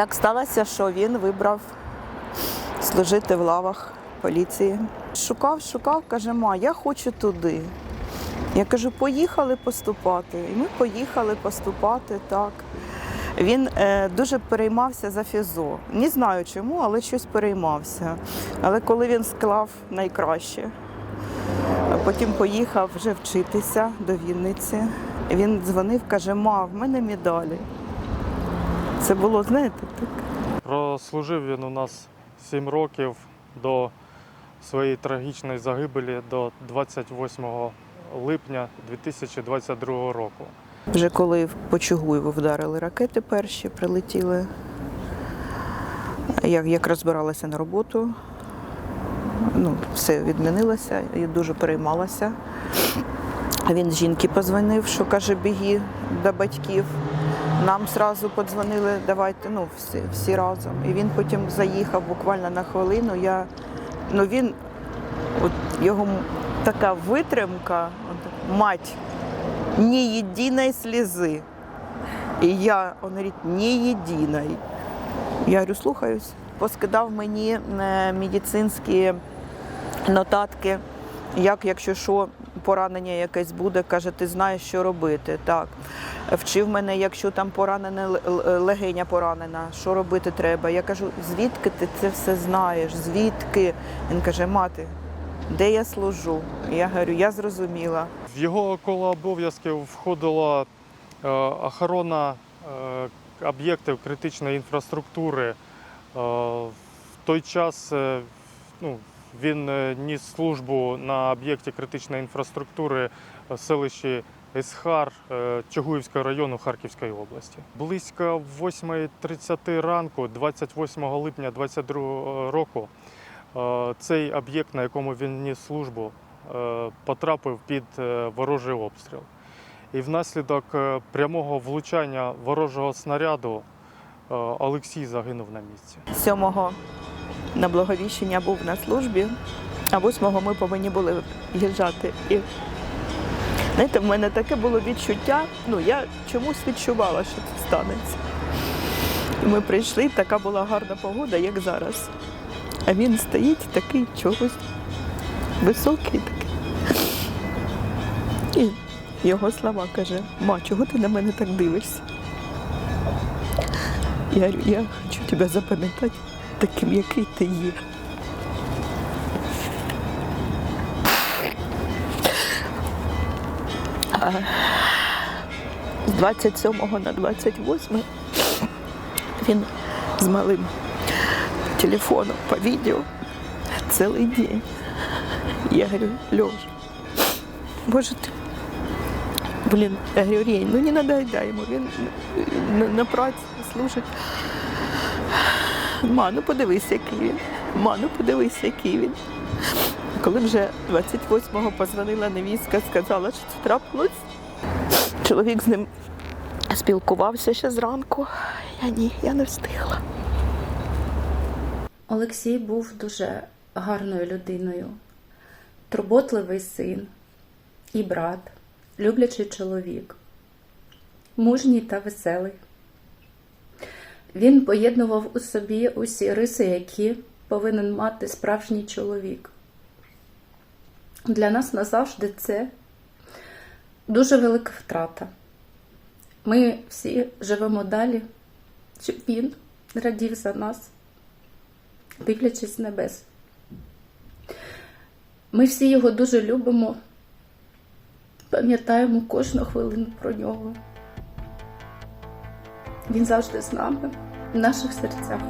Так сталося, що він вибрав служити в лавах поліції. Шукав, шукав, каже, ма, я хочу туди. Я кажу, поїхали поступати. І ми поїхали поступати так. Він е, дуже переймався за фізо. Не знаю чому, але щось переймався. Але коли він склав найкраще, потім поїхав вже вчитися до Вінниці. Він дзвонив, каже, ма, в мене медалі. Це було, знаєте, так. Прослужив він у нас 7 років до своєї трагічної загибелі до 28 липня 2022 року. Вже коли по Чугуєву вдарили ракети перші, прилетіли. Я як розбиралася на роботу, ну, все відмінилося і дуже переймалася. Він жінки позвонив, що каже, біги до батьків. Нам одразу подзвонили, давайте, ну, всі, всі разом. І він потім заїхав буквально на хвилину. Я, ну, він, от його така витримка, от, мать, ні єдиної слізи. І я, він говорить, ні єдиної. Я говорю, слухаюсь. Поскидав мені е, медицинські нотатки, як, якщо що, поранення якесь буде, каже, ти знаєш, що робити. Так. Вчив мене, якщо там поранена л- легеня поранена, що робити треба. Я кажу, звідки ти це все знаєш? Звідки? Він каже, мати, де я служу? Я говорю, я зрозуміла. В його коло обов'язків входила е, охорона е, об'єктів критичної інфраструктури. Е, В той час е, ну, він е, ніс службу на об'єкті критичної інфраструктури в селищі Есхар е, Чугуївського району Харківської області. Близько 8.30 ранку, 28 липня 2022 року, е, цей об'єкт, на якому він ніс службу, е, потрапив під е, ворожий обстріл. І внаслідок е, прямого влучання ворожого снаряду е, Олексій загинув на місці. Сьомого на Благовіщення був на службі, а восьмого ми повинні були їжджати. І знаєте, в мене таке було відчуття, ну я чомусь відчувала, що це станеться. І ми прийшли, така була гарна погода, як зараз. А він стоїть такий чогось високий такий. І його слова каже: Ма, чого ти на мене так дивишся? Я я хочу тебе запам'ятати таким, який ти є. З 27 на 28 він з малим телефоном по відео цілий день. Я говорю, Льош, боже ти. Блін, я говорю, Рень, ну не надай йому, він на, на праці служить. Ма, ну подивись, який він. Ма, ну який він. Коли вже 28-го позвонила невістка, сказала, що це трапилось. Чоловік з ним спілкувався ще зранку. Я ні, я не встигла. Олексій був дуже гарною людиною, турботливий син і брат, люблячий чоловік, мужній та веселий. Він поєднував у собі усі риси, які повинен мати справжній чоловік. Для нас назавжди це дуже велика втрата. Ми всі живемо далі, щоб він радів за нас дивлячись з небес. Ми всі його дуже любимо, пам'ятаємо кожну хвилину про нього. Він завжди з нами в наших серцях.